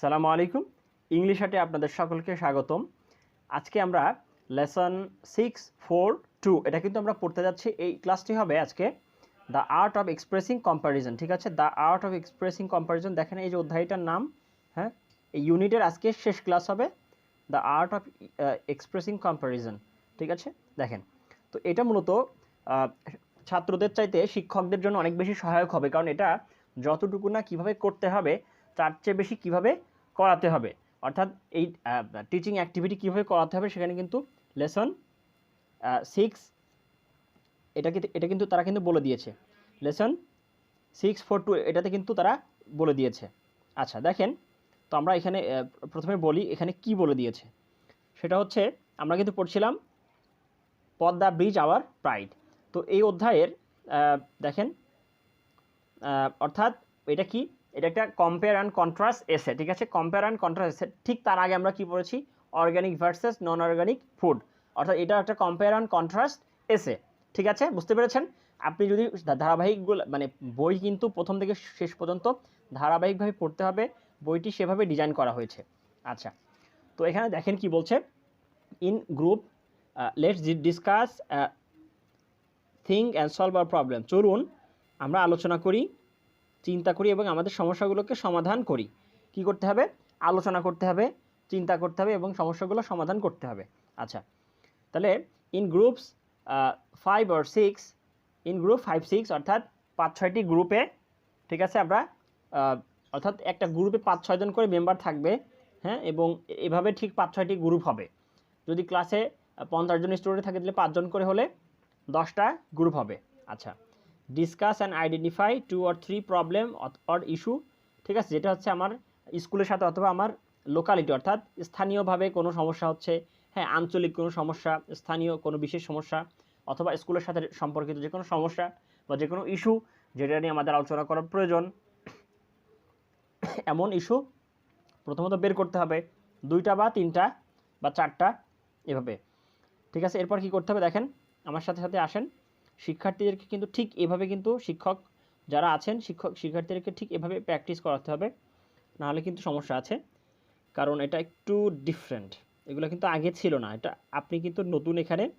সালামু আলাইকুম। ইংলিশ হাটে আপনাদের সকলকে স্বাগতম। আজকে আমরা লেসন সিক্স ফোর টু এটা কিন্তু আমরা পড়তে যাচ্ছি। এই ক্লাসটি হবে আজকে the art of expressing comparison ঠিক আছে? The art of expressing comparison দেখেন এই যে অধ্যায়টার নাম হ্যাঁ? এই ইউনিটের আজকে শেষ ক্লাস হবে the art of expressing comparison ঠিক আছে? দেখেন, তো এটা মূলত ছাত্রদের চাইতে শিক্ষকদের জন্য অনেক বেশি সহায়ক হবে। কারণ এটা যতটুকু না কীভাবে করতে হবে তার চেয়ে বেশি কীভাবে করাতে হবে? অর্থাৎ এই টিচিং অ্যাক্টিভিটি কীভাবে করাতে হবে সেখানে কিন্তু লেসন সিক্স এটা এটা কিন্তু তারা কিন্তু বলে দিয়েছে। লেসন সিক্স ফোর টু এটাতে কিন্তু তারা বলে দিয়েছে। আচ্ছা দেখেন, তো আমরা এখানে প্রথমে বলি এখানে কি বলে দিয়েছে। সেটা হচ্ছে, আমরা কিন্তু পড়ছিলাম পদ্মা ব্রিজ, আওয়ার প্রাইড। তো এই অধ্যায়ের দেখেন অর্থাৎ এটা কি? এটা একটা কম্পেয়ার অ্যান্ড কন্ট্রাস্ট এসে ঠিক আছে? কম্পেয়ার অ্যান্ড কন্ট্রাস্ট এসে ঠিক তার আগে আমরা কি পড়েছি? Organic versus non organic food অর্থাৎ এটা একটা কম্পেয়ার অ্যান্ড কন্ট্রাস্ট এসে ঠিক আছে? বুঝতে পেরেছেন? আপনি যদি ধারাবাহিকগুলো মানে বই কিন্তু প্রথম থেকে শেষ পর্যন্ত ধারাবাহিকভাবে পড়তে হবে, বইটি সেভাবে ডিজাইন করা হয়েছে। আচ্ছা তো এখানে দেখেন কি বলছে? In group let's discuss think and solve our problem চলুন, আমরা আলোচনা করি চিন্তা করি এবং আমাদের সমস্যাগুলোকে সমাধান করি। কি করতে হবে? আলোচনা করতে হবে, চিন্তা করতে হবে এবং সমস্যাগুলো সমাধান করতে হবে। আচ্ছা তাহলে in groups five or six in group five six অর্থাৎ পাঁচ, ছয়টি গ্রুপে ঠিক আছে আমরা অর্থাৎ একটা গ্রুপে পাঁচ, ছয়জন করে মেম্বার থাকবে হ্যাঁ এবং এভাবে ঠিক পাঁচ, ছয়টি গ্রুপ হবে। যদি ক্লাসে পঞ্চাশ জন স্টুডেন্ট থাকে, তাহলে পাঁচজন করে হলে দশটা গ্রুপ হবে। আচ্ছা discuss and identify two or three problem or issue ঠিক আছে? যেটা হচ্ছে আমার স্কুলের সাথে অথবা আমার লোকালিটি অর্থাৎ স্থানীয়ভাবে কোনো সমস্যা হচ্ছে হ্যাঁ আঞ্চলিক কোনো সমস্যা, স্থানীয় কোনো বিশেষ সমস্যা, অথবা স্কুলের সাথে সম্পর্কিত যে কোনো সমস্যা বা যে কোনো ইস্যু যেটা নিয়ে আমাদের আলোচনা করার প্রয়োজন, এমন ইস্যু প্রথমত বের করতে হবে দুইটা বা তিনটা বা চারটা এভাবে। ঠিক আছে? এরপর কি করতে হবে? দেখেন, আমার সাথে সাথে আসেন। শিক্ষার্থীদেরকে কিন্তু ঠিক এভাবে কিন্তু শিক্ষক যারা আছেন, শিক্ষক শিক্ষার্থীদেরকে ঠিক এভাবে প্র্যাকটিস করাতে হবে। নাহলে কিন্তু সমস্যা আছে। কারণ এটা একটু ডিফারেন্ট এগুলো কিন্তু আগে ছিল না। এটা আপনি কিন্তু নতুন এখানে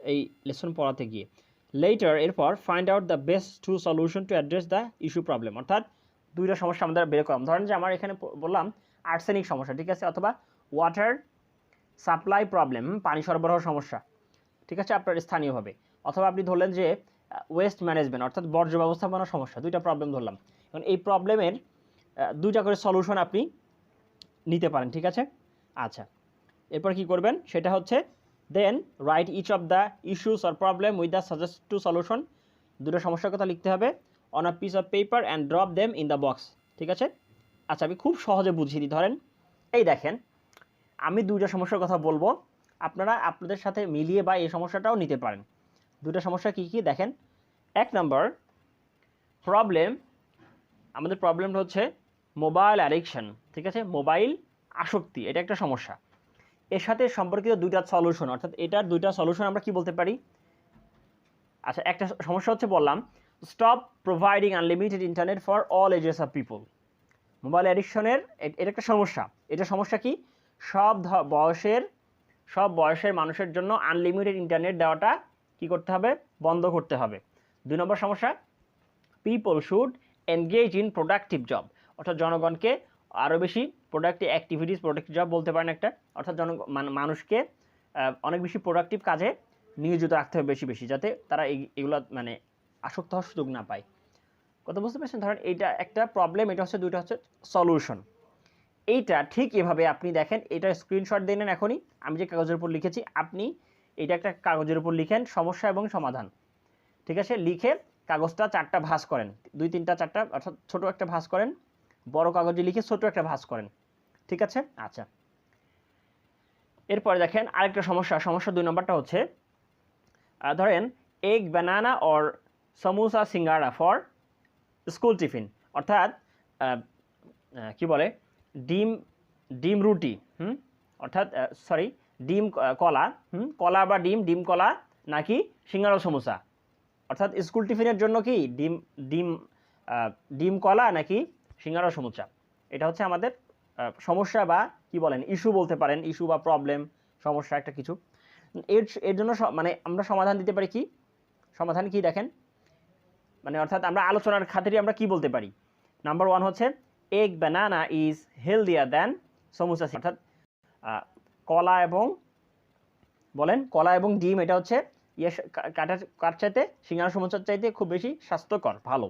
এই লেসন পড়াতে গিয়ে। লেটার এরপর find out the best two solution to address the issue problem অর্থাৎ দুইটা সমস্যা আমাদের বের করলাম। ধরেন যে আমার এখানে বললাম আর্সেনিক সমস্যা, ঠিক আছে? অথবা ওয়াটার সাপ্লাই প্রবলেম পানি সরবরাহ সমস্যা। ঠিক আছে? আপনার স্থানীয়ভাবে। অথবা আপনি ধরলেন যে ওয়েস্ট ম্যানেজমেন্ট অর্থাৎ বর্জ্য ব্যবস্থাপনার সমস্যা, দুইটা প্রবলেম ধরলাম। এখন এই প্রবলেমের দুইটা করে সলিউশন আপনি নিতে পারেন, ঠিক আছে? আচ্ছা এরপর কি করবেন? সেটা হচ্ছে then write each of the issues or problem with the suggest two solution দুটো সমস্যার কথা লিখতে হবে on a piece of paper and drop them in the box ঠিক আছে? আচ্ছা আমি খুব সহজে বুঝিয়ে দিই, ধরেন, এই দেখেন, আমি দুইটা সমস্যার কথা বলব, আপনারা আপনাদের সাথে মিলিয়ে বা এই সমস্যাটাও নিতে পারেন। দুটো সমস্যা কী কী? দেখেন, এক নম্বর প্রবলেম আমাদের প্রবলেমটা হচ্ছে মোবাইল অ্যাডিকশন ঠিক আছে? মোবাইল আসক্তি, এটা একটা সমস্যা। এর সাথে সম্পর্কিত দুইটা সলিউশন অর্থাৎ এটার দুইটা সলিউশন আমরা কি বলতে পারি? আচ্ছা একটা সমস্যা হচ্ছে বললাম stop providing unlimited internet for all ages of people mobile অ্যাডিকশনের এটা একটা সমস্যা। এটা সমস্যা কি? সব বয়সের সব বয়সের মানুষের জন্য আনলিমিটেড ইন্টারনেট দেওয়াটা কি করতে হবে? বন্ধ করতে হবে। দুই নম্বর সমস্যা people should engage in productive job অর্থাৎ জনগণকে আরও বেশি প্রোডাক্টিভ অ্যাক্টিভিটিস প্রোডাক্টিভ জব বলতে পারেন একটা। অর্থাৎ জন মান- মানুষকে অনেক বেশি প্রোডাক্টিভ কাজে নিয়োজিত রাখতে হবে বেশি বেশি, যাতে তারা এগুলো মানে আসক্ত হওয়ার সুযোগ না পায়। কথা বুঝতে পারছেন? ধরেন এইটা একটা প্রবলেম এটা হচ্ছে, দুইটা হচ্ছে সলিউশন এইটা ঠিক এভাবে আপনি দেখেন, এটা স্ক্রিনশট দিয়ে নেন এখনই। আমি যে কাগজের উপর লিখেছি, আপনি এটা একটা কাগজের উপর লিখেন সমস্যা এবং সমাধান। ঠিক আছে? লিখে কাগজটা চারটা ভাঁজ করেন। দুই, তিনটা, চারটা, অর্থাৎ ছোটো একটা ভাঁজ করেন, বড় কাগজে লিখে ছোট একটা ভাঁজ করেন। ঠিক আছে? আচ্ছা। এরপরে দেখেন আরেকটা সমস্যা। সমস্যা দুই নম্বরটা হচ্ছে ধরেন egg banana or samosa singara for school tiffin অর্থাৎ কি বলে? ডিম ডিম রুটি। হুম? অর্থাৎ সরি ডিম কলা, হুম, কলা বা ডিম ডিম কলা নাকি সিঙ্গারা সমোসা? অর্থাৎ স্কুল টিফিনের জন্য কি ডিম ডিম ডিম কলা নাকি সিঙ্গারা সমুচা এটা হচ্ছে আমাদের সমস্যা বা কি বলেন ইস্যু বলতে পারেন ইস্যু বা প্রবলেম সমস্যা একটা কিছু। এর এর জন্য মানে আমরা সমাধান দিতে পারি কি? সমাধান কি দেখেন? মানে অর্থাৎ আমরা আলোচনার খাতিরে আমরা কি বলতে পারি? নাম্বার ওয়ান হচ্ছে egg banana is healthier than samosa অর্থাৎ কলা এবং বলেন কলা এবং ডিম, এটা হচ্ছে ইয়ে কাটার কার চাইতে, সিঙ্গারা সমুচার চাইতে খুব বেশি স্বাস্থ্যকর, ভালো।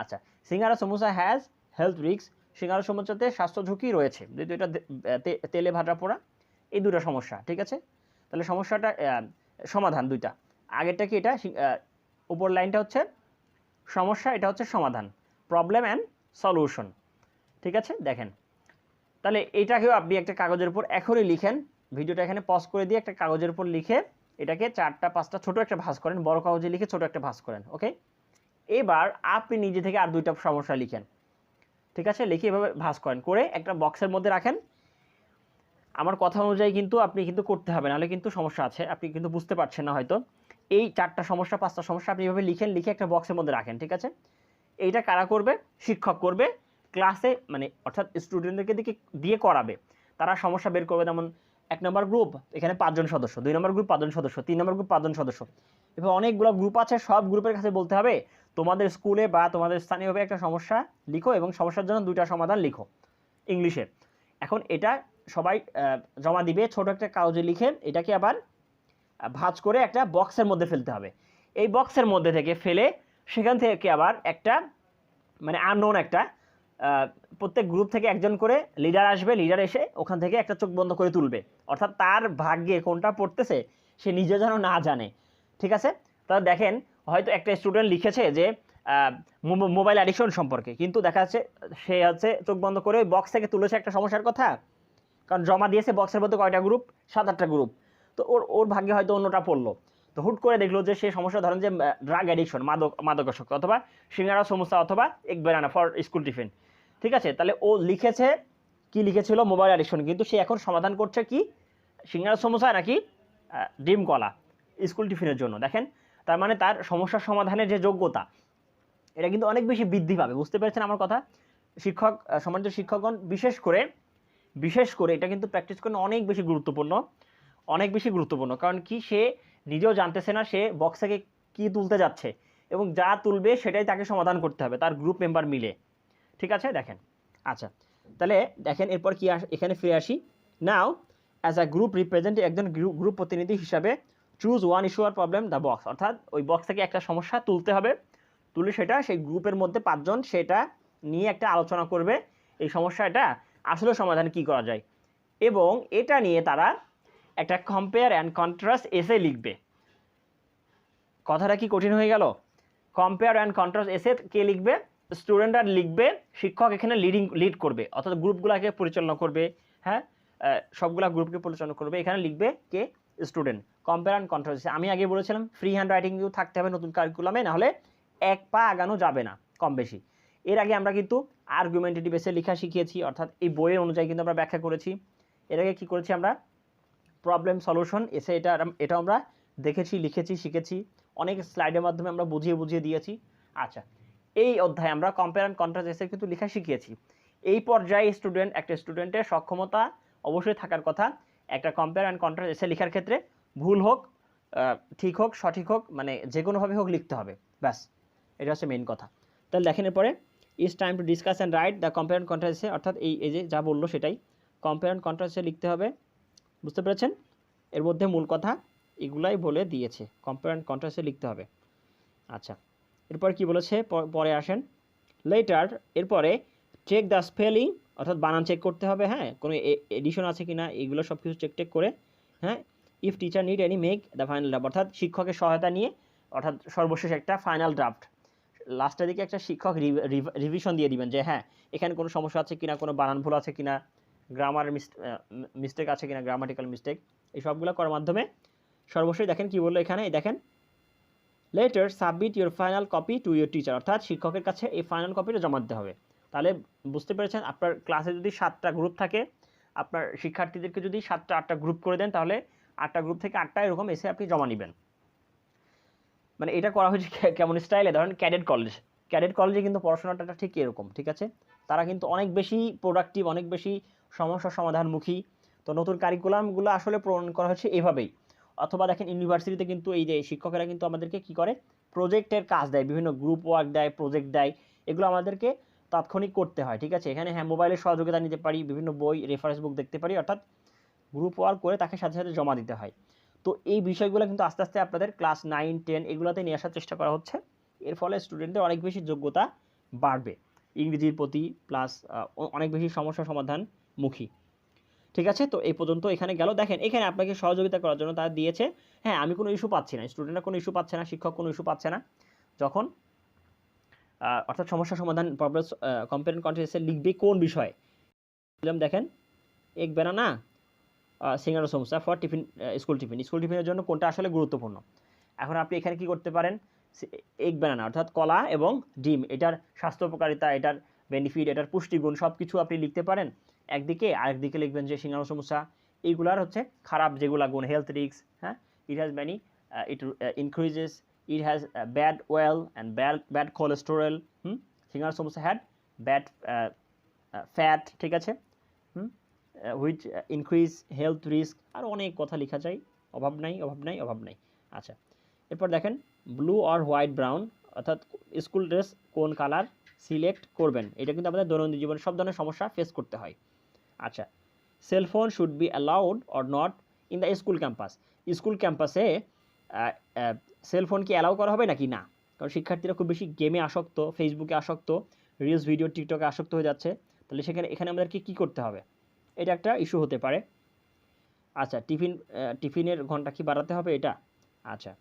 আচ্ছা সিঙ্গারা সমুসা হ্যাজ হেলথ রিক্স সিঙ্গারা সমুচাতে স্বাস্থ্য ঝুঁকি রয়েছে। যেহেতু এটা তেলে ভাজা পোড়া, এই দুটো সমস্যা, ঠিক আছে? তাহলে সমস্যাটা সমাধান দুইটা। আগেরটা কি এটা? উপর লাইনটা হচ্ছে সমস্যা, এটা হচ্ছে সমাধান প্রবলেম অ্যান্ড সলিউশন ঠিক আছে? দেখেন তাহলে এটাকেও আপনি একটা কাগজের উপর এখনই লিখেন। ভিডিওটা এখানে পজ করে দিয়ে একটা কাগজের উপর লিখে এটাকে চারটা, পাঁচটা ছোট একটা ভাঁজ করেন, বড় কাগজে লিখে ছোট একটা ভাঁজ করেন ওকে এবার আপনি নিজে থেকে আর দুইটা সমস্যা লিখেন, ঠিক আছে? লিখে এভাবে ভাঁজ করেন, করে একটা বক্সের মধ্যে রাখেন। আমার কথা অনুযায়ী কিন্তু আপনি কিন্তু করতে হবে, নাহলে কিন্তু সমস্যা আছে, আপনি কিন্তু বুঝতে পারছেন না হয়তো। এই চারটা সমস্যা, পাঁচটা সমস্যা আপনি এভাবে লিখেন, লিখে একটা বক্সের মধ্যে রাখেন, ঠিক আছে? এইটা কারা করবে? শিক্ষক করবে। ক্লাসে মানে অর্থাৎ স্টুডেন্টদেরকে দিকে দিয়ে করাবে। তারা সমস্যা বের করবে যেমন এক নম্বর গ্রুপ এখানে পাঁচজন সদস্য, দুই নম্বর গ্রুপ পাঁচজন সদস্য, তিন নম্বর গ্রুপ পাঁচজন সদস্য। এবার অনেকগুলো গ্রুপ আছে, সব গ্রুপের কাছে বলতে হবে, তোমাদের স্কুলে বা তোমাদের স্থানীয়ভাবে একটা সমস্যা লিখো এবং সমস্যার জন্য দুইটা সমাধান লিখো ইংলিশে। এখন এটা সবাই জমা দিবে, ছোট একটা কাগজে লিখে এটাকে আবার ভাঁজ করে একটা বক্সের মধ্যে ফেলতে হবে। এই বক্সের মধ্যে থেকে ফেলে সেখান থেকে আবার একটা মানে আননোন একটা প্রত্যেক গ্রুপ থেকে একজন করে লিডার আসবে লিডার এসে ওখান থেকে একটা চোখ বন্ধ করে তুলবে। অর্থাৎ তার ভাগ্যে কোনটা পড়তেছে, সে নিজে যেন না জানে। ঠিক আছে? তাহলে দেখেন, হয়তো একটা স্টুডেন্ট লিখেছে যে মোবাইল অ্যাডিকশন সম্পর্কে। কিন্তু দেখা যাচ্ছে, সে হচ্ছে চোখ বন্ধ করে ওই বক্স থেকে তুলেছে একটা সমস্যার কথা। কারণ জমা দিয়েছে বক্সের মধ্যে কয়টা গ্রুপ সাত আটটা গ্রুপ তো ওর ওর ভাগ্যে হয়তো অন্যটা পড়ল। তো হুট করে দেখল যে সে সমস্যা, ধরেন যে ড্রাগ অ্যাডিকশন মাদক, মাদকাসক্ত অথবা সিঙ্গারা সমস্যা অথবা এক বেরানা ফর স্কুল টিফিন ঠিক আছে? তাহলে ও লিখেছে, কি লিখেছিল? মোবাইল অ্যাডিকশন কিন্তু সে এখন সমাধান করছে কি? সিঙ্গারা সমস্যা নাকি ডিম কলা স্কুল টিফিনের জন্য। দেখেন, তার মানে তার সমস্যার সমাধানের যে যোগ্যতা, এটা কিন্তু অনেক বেশি বৃদ্ধি পাবে। বুঝতে পেরেছেন আমার কথা? শিক্ষক সম্মানিত শিক্ষকগণ বিশেষ করে বিশেষ করে এটা কিন্তু প্র্যাকটিস করানো অনেক বেশি গুরুত্বপূর্ণ, অনেক বেশি গুরুত্বপূর্ণ। কারণ কি? সে নিজেও জানতেছে না সে বক্স থেকে কী তুলতে যাচ্ছে। এবং যা তুলবে সেটাই তাকে সমাধান করতে হবে, তার গ্রুপ মেম্বার মিলে। ঠিক আছে? দেখেন। আচ্ছা তাহলে দেখেন এরপর কি এখানে ফিরে আসি। Now as a group represent একজন গ্রুপ গ্রুপ প্রতিনিধি হিসাবে চুজ ওয়ান ইস্যু আর প্রবলেম দ্য বক্স অর্থাৎ ওই বক্স থেকে একটা সমস্যা তুলতে হবে। তুলে সেটা, সেই গ্রুপের মধ্যে পাঁচজন, সেটা নিয়ে একটা আলোচনা করবে। এই সমস্যাটা আসলে সমাধান কি করা যায়? এবং এটা নিয়ে তারা একটা কম্পেয়ার অ্যান্ড কন্ট্রাস্ট এসে লিখবে। কথাটা কি কঠিন হয়ে গেল? কম্পেয়ার অ্যান্ড কন্ট্রাস্ট এসে কে লিখবে? স্টুডেন্টরা লিখবে, শিক্ষক এখানে লিডিং লিড করবে। অর্থাৎ গ্রুপগুলোকে পরিচালনা করবে হ্যাঁ? সবগুলা গ্রুপকে পরিচালনা করবে। এখানে লিখবে কে? স্টুডেন্ট। কম্পেয়ার অ্যান্ড কন্ট্রাস্ট আমি আগে বলেছিলাম ফ্রি হ্যান্ড রাইটিং থাকতে হবে নতুন কারিকুলামে নাহলে এক পা আগানো যাবে না, কম বেশি। এর আগে আমরা কিন্তু আর্গুমেন্টেটিভ এসে লেখা শিখিয়েছি, অর্থাৎ এই বইয়ের অনুযায়ী কিন্তু আমরা ব্যাখ্যা করেছি। এর আগে কী করেছি আমরা? প্রবলেম সলিউশন এসে এটা এটা আমরা দেখেছি, লিখেছি, শিখেছি। অনেক স্লাইডের মাধ্যমে আমরা বুঝিয়ে বুঝিয়ে দিয়েছি। আচ্ছা এই অধ্যায়ে আমরা কম্পেয়ার অ্যান্ড কন্ট্রাস্ট এসে কিন্তু লেখা শিখিয়েছি। এই পর্যায়ে স্টুডেন্ট একটা স্টুডেন্টের সক্ষমতা অবশ্যই থাকার কথা। একটা কম্পেয়ার অ্যান্ড কন্ট্রাস্ট এসে লেখার ক্ষেত্রে ভুল হোক ঠিক হোক, সঠিক হোক মানে যে কোনোভাবে হোক লিখতে হবে। ব্যাস, এটা হচ্ছে মেইন কথা। তাহলে দেখেন এরপরে is time to discuss and write the compare and কন্ট্রাস্টে অর্থাৎ এই এই যে যা বলল সেটাই। কম্পেয়ার অ্যান্ড কন্ট্রাস্টে লিখতে হবে, বুঝতে পেরেছেন? এর মধ্যে মূল কথা এগুলাই বলে দিয়েছে। কম্পেয়ার অ্যান্ড কন্ট্রাস্টে লিখতে হবে। আচ্ছা এরপর কি বলেছে? পরে আসেন। লেটার এরপরে চেক দ্য স্পেলিং অর্থাৎ বানান চেক করতে হবে হ্যাঁ? কোনো এডিশন আছে কি না এগুলো সব কিছু চেক টেক করে হ্যাঁ? If teacher need any make the final draft অর্থাৎ শিক্ষকের সহায়তা নিয়ে, অর্থাৎ সর্বশেষ একটা ফাইনাল ড্রাফট লাস্টের দিকে একটা শিক্ষক রিভিশন দিয়ে দিবেন যে হ্যাঁ এখানে কোনো সমস্যা আছে কিনা, কোনো বানান ভুল আছে কিনা গ্রামার মিস্টেক আছে কিনা গ্রামাটিক্যাল মিস্টেক এই সবগুলো করার মাধ্যমে সর্বশেষ দেখেন কি বলল এখানে দেখেন later submit your final copy to your teacher অর্থাৎ শিক্ষকের কাছে এই ফাইনাল কপিটা জমা দিতে হবে। তাহলে বুঝতে পেরেছেন, আপনার ক্লাসে যদি সাতটা গ্রুপ থাকে, আপনার শিক্ষার্থীদেরকে যদি সাতটা, আটটা গ্রুপ করে দেন, তাহলে আটটা গ্রুপ থেকে আটটা এরকম এসে আপনি জমা নেবেন। মানে এটা করা হয়েছে কেমন স্টাইলে ধরেন ক্যাডেট কলেজ ক্যাডেট কলেজে কিন্তু পড়াশোনাটা ঠিক এরকম, ঠিক আছে? তারা কিন্তু অনেক বেশি প্রোডাক্টিভ অনেক বেশি সমস্যা সমাধানমুখী। তো নতুন কারিকুলামগুলো আসলে প্রণয়ন করা হচ্ছে এভাবেই। অথবা দেখেন ইউনিভার্সিটিতে কিন্তু এই যে শিক্ষকেরা কিন্তু আমাদেরকে কি করে? প্রজেক্টের কাজ দেয়, বিভিন্ন গ্রুপ ওয়ার্ক দেয় প্রজেক্ট দেয়, এগুলো আমাদেরকে তাৎক্ষণিক করতে হয়, ঠিক আছে? এখানে হ্যাঁ মোবাইলের সহযোগিতা নিতে পারি, বিভিন্ন বই রেফারেন্স বুক দেখতে পারি, অর্থাৎ গ্রুপ ওয়ার্ক করে তাকে সাথে সাথে জমা দিতে হয়। তো এই বিষয়গুলো কিন্তু আস্তে আস্তে আপনাদের ক্লাস নাইন টেন এগুলোতে নিয়ে আসার চেষ্টা করা হচ্ছে। এর ফলে স্টুডেন্টদের অনেক বেশি যোগ্যতা বাড়বে। ইংরেজির প্রতি প্লাস অনেক বেশি সমস্যা সমাধানমুখী। ঠিক আছে? তো এই পর্যন্ত এখানে গেল। দেখেন, এখানে আপনাকে সহযোগিতা করার জন্য তারা দিয়েছে হ্যাঁ আমি কোনো ইস্যু পাচ্ছি না। স্টুডেন্টরা কোনো ইস্যু পাচ্ছে না, শিক্ষক কোনো ইস্যু পাচ্ছে না। যখন অর্থাৎ সমস্যা সমাধান প্রবলেম কম্পেয়ার কন্টেস্টে লিখবে কোন বিষয়ে? বললাম, দেখেন, এক বেনানা সিঙ্গার সমস্যা for tiffin school tiffin school টিফিনের জন্য কোনটা আসলে গুরুত্বপূর্ণ? এখন আপনি এখানে কি করতে পারেন? এক ব্যানানা অর্থাৎ কলা এবং ডিম, এটার স্বাস্থ্য উপকারিতা, এটার বেনিফিট এটার পুষ্টিগুণ সব কিছু আপনি লিখতে পারেন। একদিকে আরেকদিকে লিখবেন যে সিঙ্গার সমস্যা এইগুলার হচ্ছে খারাপ যেগুলা গুণ হেলথ রিক্স হ্যাঁ? It has many it increases it has bad oil and bad bad cholesterol hmm singara সমস্যা হ্যাড ব্যাড ফ্যাট ঠিক আছে? Hmm which increase health risk আর অনেক কথা লেখা যায়। অভাব নাই অভাব নাই অভাব নাই। আচ্ছা এরপর দেখেন ব্লু আর হোয়াইট ব্রাউন অর্থাৎ স্কুল ড্রেস কোন কালার সিলেক্ট করবেন? এটা কিন্তু আমাদের দৈনন্দিন জীবনে সব ধরনের সমস্যা ফেস করতে হয়। আচ্ছা cellphone should be allowed or not in the school campus school ক্যাম্পাসে সেলফোন কি অ্যালাউ করা হবে নাকি না? কারণ শিক্ষার্থীরা খুব বেশি গেমে আসক্ত ফেসবুকে আসক্ত রিলস ভিডিও টিকটকে আসক্ত হয়ে যাচ্ছে। তাহলে সেখানে, এখানে আমাদেরকে কী করতে হবে? এটা একটা ইস্যু হতে পারে। আচ্ছা টিফিন টিফিনের ঘণ্টা কি বাড়াতে হবে এটা? আচ্ছা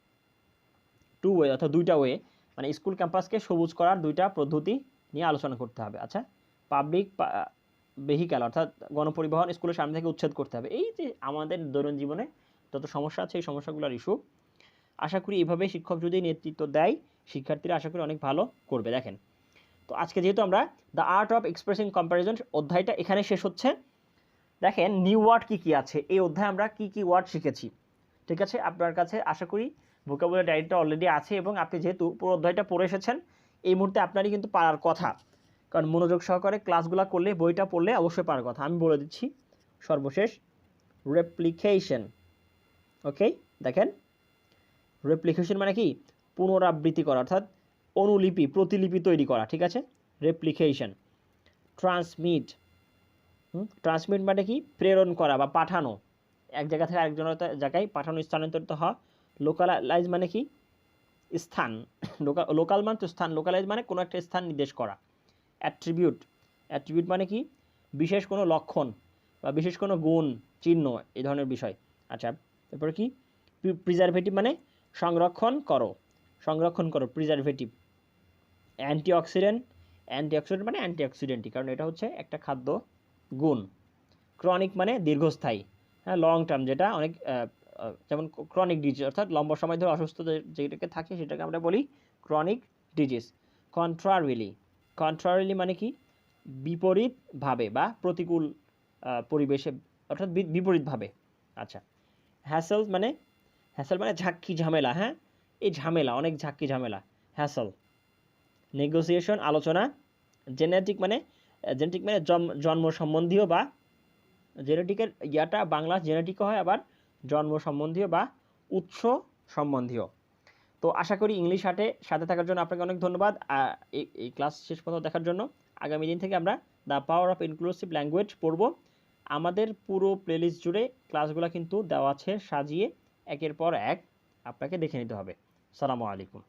টু ওয়ে অর্থাৎ দুইটা ওয়ে মানে স্কুল ক্যাম্পাসকে সবুজ করার দুইটা পদ্ধতি নিয়ে আলোচনা করতে হবে। আচ্ছা পাবলিক ভেহিক্যাল অর্থাৎ গণপরিবহন স্কুলের সামনে থেকে উচ্ছেদ করতে হবে। এই যে আমাদের দৈনন্দিন জীবনে যত সমস্যা আছে, এই সমস্যাগুলোর ইস্যু আশা করি এভাবে শিক্ষক যদি নেতৃত্ব দেয়, শিক্ষার্থীরা আশা করি অনেক ভালো করবে। দেখেন, তো আজকে যেহেতু আমরা the art of expressing comparison অধ্যায়টা এখানে শেষ হচ্ছে। দেখেন নিউ ওয়ার্ড কী কী আছে? এই অধ্যায়ে আমরা কী কী ওয়ার্ড শিখেছি? ঠিক আছে? আপনার কাছে আশা করি ভোকাবুলারি ডায়েরিটা অলরেডি আছে এবং আপনি যেহেতু পুরো অধ্যায়টা পড়ে এসেছেন, এই মুহূর্তে আপনারই কিন্তু পারার কথা। কারণ মনোযোগ সহকারে ক্লাসগুলো করলে, বইটা পড়লে অবশ্যই পারার কথা। আমি বলে দিচ্ছি, সর্বশেষ রেপ্লিকেশন ওকে দেখেন রেপ্লিকেশন মানে কি? পুনরাবৃত্তি করা, অর্থাৎ অনুলিপি, প্রতিলিপি তৈরি করা, ঠিক আছে? রেপ্লিকেশন ট্রান্সমিট ট্রান্সমিট মানে কি? প্রেরণ করা বা পাঠানো। এক জায়গা থেকে আরেক জনের জায়গায় পাঠানো, স্থানান্তরিত হওয়া। লোকালাইজ মানে কি? স্থান। লোকাল লোকাল মানে তো স্থান লোকালাইজ মানে কোনো একটা স্থান নির্দেশ করা। অ্যাট্রিবিউট। অ্যাট্রিবিউট মানে কি? বিশেষ কোনো লক্ষণ বা বিশেষ কোনো গুণ, চিহ্ন, এই ধরনের বিষয়। আচ্ছা তারপরে কি? প্রিজারভেটিভ মানে সংরক্ষণ করো। সংরক্ষণ করো প্রিজারভেটিভ অ্যান্টিঅক্সিডেন্ট অ্যান্টিঅক্সিডেন্ট মানে অ্যান্টিঅক্সিডেন্টই, কারণ এটা হচ্ছে একটা খাদ্য গুণ। ক্রনিক মানে দীর্ঘস্থায়ী। হ্যাঁ লং টার্ম যেটা অনেক যেমন ক্রনিক ডিজিজ অর্থাৎ লম্বা সময় ধরে অসুস্থ যেটাকে থাকে সেটাকে আমরা বলি ক্রনিক ডিজিজ কন্ট্রারিলি কন্ট্রারিলি মানে কি? বিপরীতভাবে বা প্রতিকূল পরিবেশে, অর্থাৎ বিপরীতভাবে। আচ্ছা। হ্যাসেল মানে হ্যাসেল মানে ঝাক্কি ঝামেলা হ্যাঁ? এই ঝামেলা, অনেক ঝাক্কি ঝামেলা, হ্যাসেল। নেগোসিয়েশন, আলোচনা, জেনেটিক মানে জেনেটিক মানে জন্ম সম্বন্ধীয় বা, জেনেটিকের ইয়াটা বাংলা জেনেটিকও হয়, আবার জন্ম সম্বন্ধীয় বা উৎস সম্বন্ধীয়। তো আশা করি ইংলিশ হাটে সাথে থাকার জন্য আপনাকে অনেক ধন্যবাদ। এই ক্লাস শেষ পর্যন্ত দেখার জন্য আগামী দিন থেকে আমরা the power of inclusive language পড়ব। আমাদের পুরো প্লেলিস্ট জুড়ে ক্লাসগুলো কিন্তু দেওয়া আছে সাজিয়ে, একের পর এক আপনাকে দেখে নিতে হবে। সালামু আলাইকুম।